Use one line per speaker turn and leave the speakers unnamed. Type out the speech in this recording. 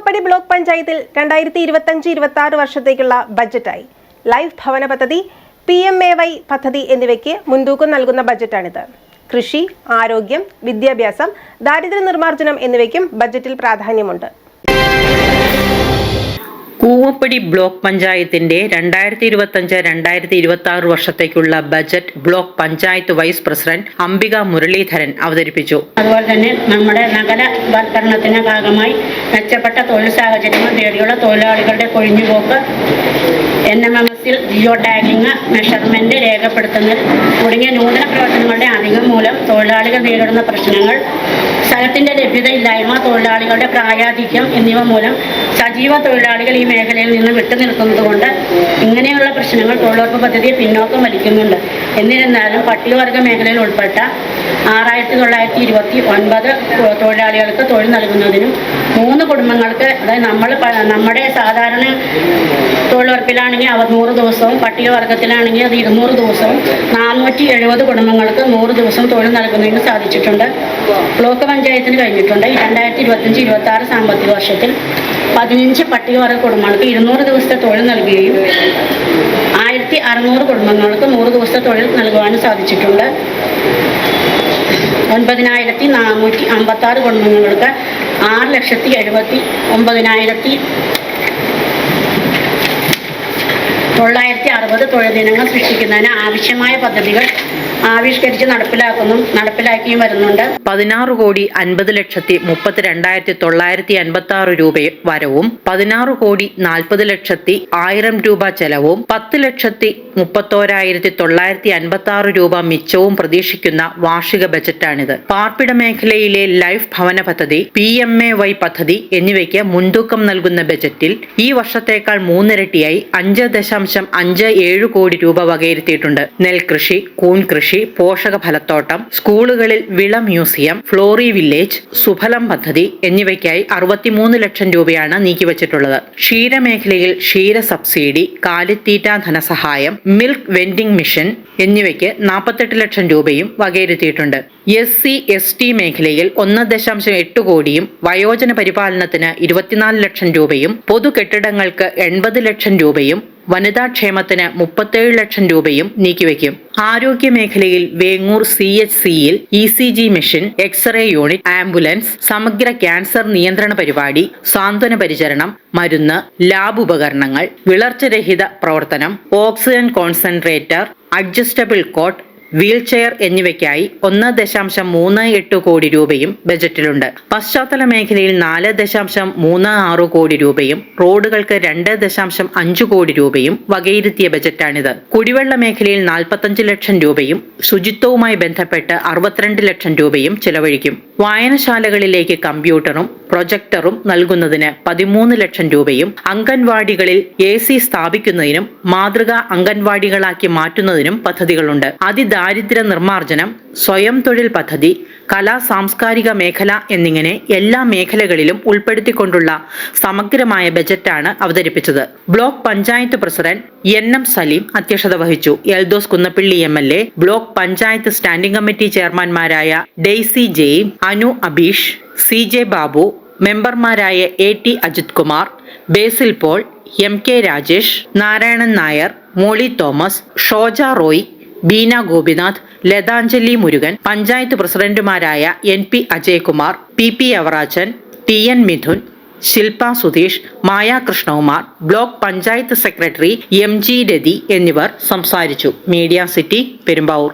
Koovappady block പഞ്ചായത്തിൽ രണ്ടായിരത്തി ഇരുപത്തഞ്ച് ഇരുപത്തി ആറ് വർഷത്തേക്കുള്ള ബജറ്റായി ലൈഫ് ഭവന പദ്ധതി പി എം എ വൈ പദ്ധതി എന്നിവയ്ക്ക് മുൻതൂക്കം നൽകുന്ന ബജറ്റാണിത് കൃഷി ആരോഗ്യം വിദ്യാഭ്യാസം ദാരിദ്ര്യ നിർമ്മാർജനം എന്നിവയ്ക്കും ബജറ്റിൽ പ്രാധാന്യമുണ്ട്.
കൂവപ്പടി ബ്ലോക്ക് പഞ്ചായത്തിന്റെ രണ്ടായിരത്തി ഇരുപത്തഞ്ച് രണ്ടായിരത്തി ഇരുപത്തി ആറ് വർഷത്തേക്കുള്ള budget block panchayat vice president Ambika Muraleedharan അവതരിപ്പിച്ചു.
അതുപോലെ തന്നെ നമ്മുടെ നഗരവൽക്കരണത്തിന്റെ ഭാഗമായി മെച്ചപ്പെട്ട തൊഴിൽ സാഹചര്യങ്ങൾ തേടിയുള്ള തൊഴിലാളികളുടെ കൊഴിഞ്ഞുപോക്ക് എൻ എം എം എസിൽ ജിയോ ടാഗിങ് മെഷർമെന്റ് രേഖപ്പെടുത്തുന്നത് തുടങ്ങിയ നൂതന പ്രവർത്തനങ്ങളുടെ അധികം മൂലം തൊഴിലാളികൾ നേരിടുന്ന പ്രശ്നങ്ങൾ സ്ഥലത്തിന്റെ ലഭ്യത ഇല്ലായ്മ തൊഴിലാളികളുടെ പ്രായാധിക്യം എന്നിവ മൂലം സജീവ തൊഴിലാളികൾ ഈ മേഖലയിൽ നിന്ന് വിട്ടുനിൽക്കുന്നതുകൊണ്ട് ഇങ്ങനെയുള്ള പ്രശ്നങ്ങൾ തൊഴിലുറപ്പ് പദ്ധതിയെ പിന്നോക്കം വലിക്കുന്നുണ്ട്. എന്നിരുന്നാലും പട്ടികവർഗ മേഖലയിൽ ഉൾപ്പെട്ട ആറായിരത്തി തൊള്ളായിരത്തി ഇരുപത്തി ഒൻപത് തൊഴിലാളികൾക്ക് തൊഴിൽ നൽകുന്നതിനും മൂന്ന് കുടുംബങ്ങൾക്ക് അതായത് നമ്മൾ നമ്മുടെ സാധാരണ തൊഴിലുറപ്പിലാണെങ്കിൽ അവർ നൂറ് ദിവസവും പട്ടികവർഗത്തിലാണെങ്കിൽ അത് ഇരുന്നൂറ് ദിവസവും നാനൂറ്റി എഴുപത് കുടുംബങ്ങൾക്ക് നൂറ് ദിവസം തൊഴിൽ നൽകുന്നതിന് സാധിച്ചിട്ടുണ്ട്. ബ്ലോക്ക് പഞ്ചായത്തിന് കഴിഞ്ഞിട്ടുണ്ട്. രണ്ടായിരത്തി ഇരുപത്തഞ്ച് ഇരുപത്തി ആറ് സാമ്പത്തിക വർഷത്തിൽ പതിനഞ്ച് പട്ടികവർഗ കുടുംബങ്ങൾക്ക് ഇരുന്നൂറ് ദിവസത്തെ തൊഴിൽ നൽകുകയും ആയിരത്തി അറുന്നൂറ് കുടുംബങ്ങൾക്ക് നൂറ് ദിവസത്തെ തൊഴിൽ നൽകുവാനും സാധിച്ചിട്ടുണ്ട്. ഒൻപതിനായിരത്തി നാനൂറ്റി അമ്പത്തി ആറ് കുടുംബങ്ങൾക്ക് ആറ് ലക്ഷത്തി എഴുപത്തി ഒമ്പതിനായിരത്തി തൊള്ളായിരത്തി അറുപത് തൊഴിൽ ദിനങ്ങൾ സൃഷ്ടിക്കുന്നതിന് ആവശ്യമായ പദ്ധതികൾ ആവിഷ്കരിച്ച് നടപ്പിലാക്കുന്നു നടപ്പിലാക്കിയും വരുന്നുണ്ട്.
പതിനാറ് കോടി അൻപത് ലക്ഷത്തി മുപ്പത്തി രണ്ടായിരത്തി തൊള്ളായിരത്തി അൻപത്തി ആറ് രൂപ വരവും പതിനാറ് കോടി നാൽപ്പത് ലക്ഷത്തി ആയിരം രൂപ ചെലവും പത്ത് ലക്ഷത്തി മുപ്പത്തോരായിരത്തി തൊള്ളായിരത്തി അൻപത്തി ആറ് രൂപ മിച്ചവും പ്രതീക്ഷിക്കുന്ന വാർഷിക ബജറ്റാണിത്. പാർപ്പിട മേഖലയിലെ ലൈഫ് ഭവന പദ്ധതി പി എം എ വൈ പദ്ധതി എന്നിവയ്ക്ക് മുൻതൂക്കം നൽകുന്ന ബജറ്റിൽ ഈ വർഷത്തേക്കാൾ മൂന്നിരട്ടിയായി അഞ്ച് ദശാംശം അഞ്ച് ഏഴ് കോടി രൂപ വകയിരുത്തിയിട്ടുണ്ട്. നെൽകൃഷി കൂൺ കൃഷി പോഷക ഫലത്തോട്ടം സ്കൂളുകളിൽ വിള മ്യൂസിയം ഫ്ലോറി വില്ലേജ് സുഫലം പദ്ധതി എന്നിവയ്ക്കായി അറുപത്തിമൂന്ന് ലക്ഷം രൂപയാണ് നീക്കിവച്ചിട്ടുള്ളത്. ക്ഷീരമേഖലയിൽ ക്ഷീര സബ്സിഡി കാലിത്തീറ്റ ധനസഹായം മിൽക്ക് വെൻഡിംഗ് മിഷൻ എന്നിവയ്ക്ക് നാൽപ്പത്തെട്ട് ലക്ഷം രൂപയും വകയിരുത്തിയിട്ടുണ്ട്. എസ് സി എസ് ടി മേഖലയിൽ ഒന്ന് ദശാംശം എട്ട് കോടിയും വയോജന പരിപാലനത്തിന് ഇരുപത്തിനാല് ലക്ഷം രൂപയും പൊതു കെട്ടിടങ്ങൾക്ക് എൺപത് ലക്ഷം രൂപയും വനിതാ ക്ഷേമത്തിന് മുപ്പത്തേഴ് ലക്ഷം രൂപയും നീക്കിവെക്കും. ആരോഗ്യ മേഖലയിൽ വേങ്ങൂർ സി എച്ച് സിയിൽ E C G machine X ray unit ambulance സമഗ്ര ക്യാൻസർ നിയന്ത്രണ പരിപാടി സാന്ത്വന പരിചരണം മരുന്ന് ലാബ് ഉപകരണങ്ങൾ വിളർച്ചരഹിത പ്രവർത്തനം oxygen concentrator adjustable cot wheelchair എന്നിവയ്ക്കായി ഒന്ന് ദശാംശം മൂന്ന് എട്ട് കോടി രൂപയും ബജറ്റിലുണ്ട്. പശ്ചാത്തല മേഖലയിൽ നാല് ദശാംശം മൂന്ന് ആറ് കോടി രൂപയും റോഡുകൾക്ക് രണ്ട് ദശാംശം അഞ്ച് കോടി രൂപയും വകയിരുത്തിയ ബജറ്റാണിത്. കുടിവെള്ള മേഖലയിൽ നാൽപ്പത്തഞ്ച് ലക്ഷം രൂപയും ശുചിത്വവുമായി ബന്ധപ്പെട്ട് അറുപത്തിരണ്ട് ലക്ഷം രൂപയും ചിലവഴിക്കും. വായനശാലകളിലേക്ക് കമ്പ്യൂട്ടറും പ്രൊജക്ടറും നൽകുന്നതിന് പതിമൂന്ന് ലക്ഷം രൂപയും അംഗൻവാടികളിൽ എ സി സ്ഥാപിക്കുന്നതിനും മാതൃക അംഗൻവാടികളാക്കി മാറ്റുന്നതിനും പദ്ധതികളുണ്ട്. അതിദാരിദ്ര്യ നിർമ്മാർജനം സ്വയം തൊഴിൽ പദ്ധതി കലാ സാംസ്കാരിക മേഖല എന്നിങ്ങനെ എല്ലാ മേഖലകളിലും ഉൾപ്പെടുത്തിക്കൊണ്ടുള്ള സമഗ്രമായ ബജറ്റാണ് അവതരിപ്പിച്ചത്. Block panchayat president N M Salim അധ്യക്ഷത വഹിച്ചു. Eldhose Kunnappilly M L A block panchayat standing committee ചെയർമാൻമാരായ Daisy Jaim Anu Abeesh C J Babu മെമ്പർമാരായ A T Ajith Kumar Basil Paul M K Rajesh Narayanan Nair Molly Thomas Shoja Roy Beena Gopinath Lathanjali Murugan panchayat പ്രസിഡന്റുമാരായ N P Ajaykumar P P Avarajan T N Mithun Shilpa Sudheesh Maya Krishnakumar block panchayat secretary M G Rathi എന്നിവർ സംസാരിച്ചു. Media city Perumbavoor.